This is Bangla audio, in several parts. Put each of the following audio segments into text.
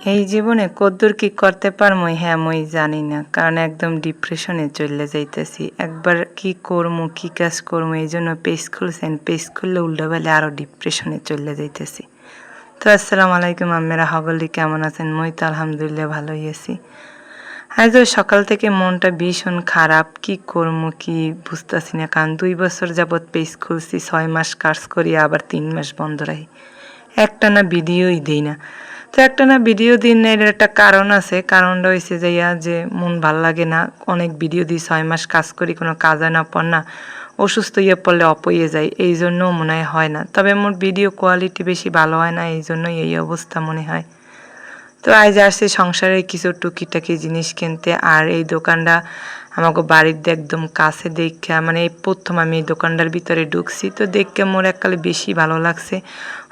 এই জীবনে কদ্দূর কি করতে পারমো হ্যাঁ মই জানি না। কারণ একদম ডিপ্রেশনে চলে যাইতেছি। একবার কি করব কি কাজ করব এই জন্য পেজ খুলছেন পেজ খুললে উল্টো বেলে আরও ডিপ্রেশনে চলে যাইতেছি। তো আসসালামু আলাইকুম আমেরা হগলি, কেমন আছেন? মই তো আলহামদুলিল্লাহ ভালোই আছি। আজ সকাল থেকে মনটা ভীষণ খারাপ। কি করব কি বুঝতেছি না। কারণ দুই বছর যাবৎ পেজ খুলছি, ছয় মাস কাজ করি, আবার তিন মাস বন্ধ রাখি। একটা না ভিডিওই দিই না। তো একটা না ভিডিও দিন না এর একটা কারণ আছে। কারণটা হয়েছে যে ইয়া যে মন ভালো লাগে না। অনেক ভিডিও দিই, ছয় মাস কাজ করি, কোনো কাজ হয় না পর না। অসুস্থ ইয়ে পড়লে অপইয়ে যায় এই জন্য মনে হয় হয় না। তবে মোর ভিডিও কোয়ালিটি বেশি ভালো হয় না এই জন্যই এই অবস্থা মনে হয়। তো আজ আসছে সংসারের কিছু টুকিটাকি জিনিস কিনতে, আর এই দোকানটা আমাকে বাড়িতে একদম কাছে দেখা মানে এই প্রথম আমি এই দোকানটার ভিতরে ঢুকছি, তো দেখে মোর এককালে বেশি ভালো লাগছে।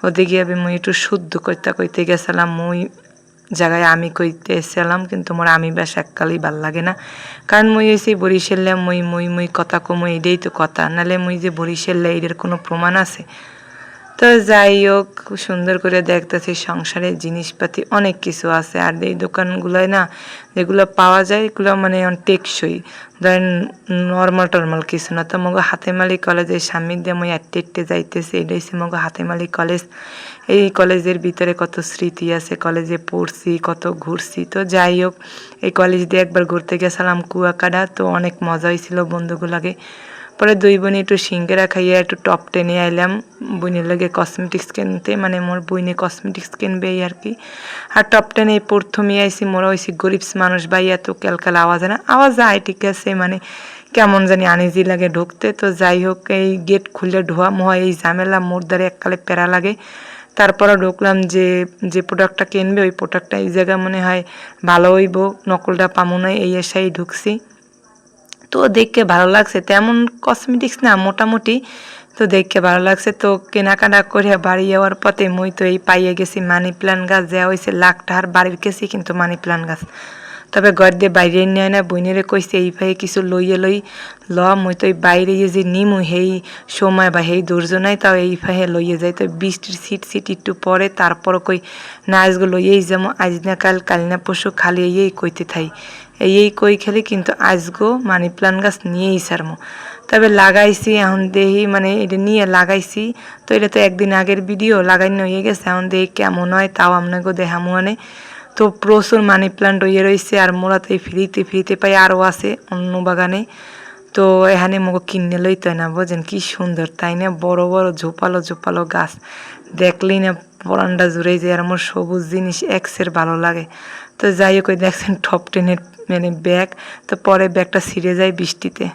ওদিকে আমি মুই একটু শুদ্ধ করতে কইতে গেছিলাম, মুই জায়গায় আমি কইতে এসেছিলাম, কিন্তু মোর আমি বেশ এককালেই ভালো লাগে না। কারণ মুই এসে বরিশালে, মুই মুই মুই কথা কমু এটাই তো কথা। নালে মুই যে বরিশালে এটার কোনো প্রমাণ আছে? তো যাই হোক, সুন্দর করে দেখতেছি সংসারের জিনিসপাতি, অনেক কিছু আছে। আর এই দোকানগুলোয় না, যেগুলো পাওয়া যায়, এগুলো মানে টেকসই। ধরেন নর্মাল টর্মাল কিছু না। তো মগো হাতেমালি কলেজের সামনে দিয়ে মই আটটে আটটে যাইতেছি। এটা হচ্ছে মগো হাতেমালি কলেজ এই কলেজের ভিতরে কত স্মৃতি আছে কলেজে পড়ছি, কত ঘুরছি। তো যাই হোক, এই কলেজ দিয়ে একবার ঘুরতে গেছিলাম কুয়াকাটা। তো অনেক মজা হয়েছিল বন্ধুগুলোকে। পরে দুই বোনে একটু সিঙ্গেরা খাইয়ে একটু টপ টেনে আইলাম। বইনের লগে কসমেটিক্স কিনতে মানে মোর বইনে কসমেটিক্স কিনবে আর কি আর টপ টেনে প্রথমে আইসি মোরা হয়েছি গরিবস মানুষ বা ভাই, এত ক্যালকাল আওয়াজ না আওয়াজ আয়, ঠিক আছে মানে কেমন জানি আনিজি লাগে ঢুকতে। তো যাই হোক, এই গেট খুলে ঢোয়া, মোয়া এই ঝামেলা, মোর দ্বারে এককালে প্যারা লাগে। তারপরে ঢুকলাম যে যে প্রোডাক্টটা কিনবে, ওই প্রোডাক্টটা এই জায়গায় মনে হয় ভালো হইব, নকলটা পামো না এই এসাই ঢুকছি। তো দেখে ভালো লাগছে। তেমন কসমেটিক্স না, মোটামুটি তো দেখে ভালো লাগছে। তো কেনাকাটা করে বাড়ি যাওয়ার পথে মুই তো এই পাইয়ে গেছি মানি প্লান্ট গাছ দেওয়া হয়েছে লাখ টাহার বাড়ির গেছি কিন্তু মানি প্লান্ট গাছ। তবে ঘর দিয়ে বাইরে নেয় না। বইনেরে কইছে, এই ভাই কিছু লইয়ে লই, ল, মুই তো বাইরে যে নিমু সেই সময় বা সেই নাই, তাও এই ফাহে লইয়ে যাই। তো বৃষ্টির সিট সিট একটু পরে তারপর কই, না, আজগো লইয়েই যাব আজ না কাল কাল না পশু খালি এই কইতে থাই। এই কই খেলি কিন্তু আজগো মানি প্লান্ট গাছ নিয়েই সারমো। তবে লাগাইছি, এখন দেহি মানে এটা নিয়ে লাগাইছি। তো এটা তো একদিন আগের ভিডিও লাগাই হয়ে গেছে, এখন দেহি কেমন হয়, তাও আপনাকে দেখামো মানে তো প্রচুর মানি প্লান্ট হয়ে রয়েছে আর মোরা তো ফ্রিতে ফ্রিতে পাই আরও আছে অন্য বাগানে। তো এখানে মগো কিনে লইতে না বোঝেন কি সুন্দর, তাই না? বড় বড়, ঝোপালো ঝোপালো গাছ। দেখলেই না পরানটা জুড়ে যায় আর আমার সবুজ জিনিস এক্সের ভালো লাগে। তো যাই হোক দেখছেন টপ টেনের মানে ব্যাগ তো পরে ব্যাগটা ছিঁড়ে যায় বৃষ্টিতে।